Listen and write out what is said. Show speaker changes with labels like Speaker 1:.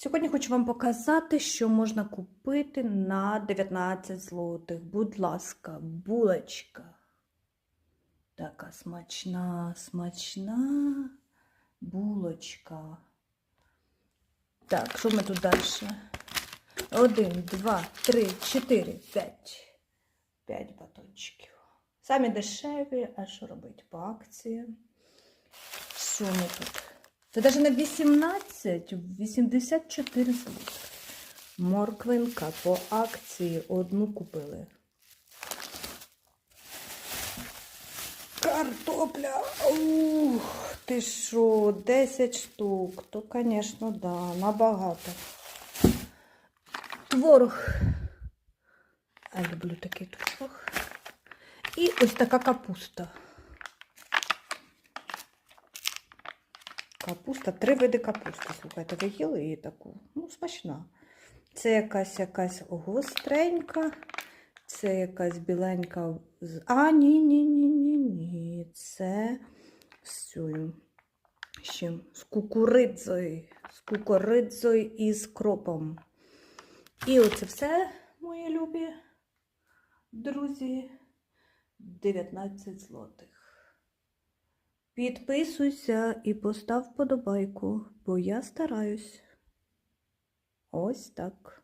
Speaker 1: Сьогодні хочу вам показати, що можна купити на 19 злотих. Будь ласка, булочка. Така смачна, смачна булочка. Так, що ми тут далі? Один, два, три, чотири, п'ять. П'ять батончиків. Самі дешеві, а що робити по акції? Що ми тут? Це навіть не 18, 84 злотих. Морквинка по акції одну купили. Картопля. Ух, ти що, 10 штук. То, звісно, да, набагато. Творог. А люблю такий творог. І ось така капуста. Капуста, три види капусти. Слухайте, ви їли її таку? Ну, смачна. Це якась якась гостренька, це якась біленька. А, ні, ні, ні, ні, ні. Це з чим? З кукуридзою. З кукуридзою і з кропом. І оце все, мої любі друзі. 19 злотих. Підписуйся і постав вподобайку, бо я стараюсь. Ось так.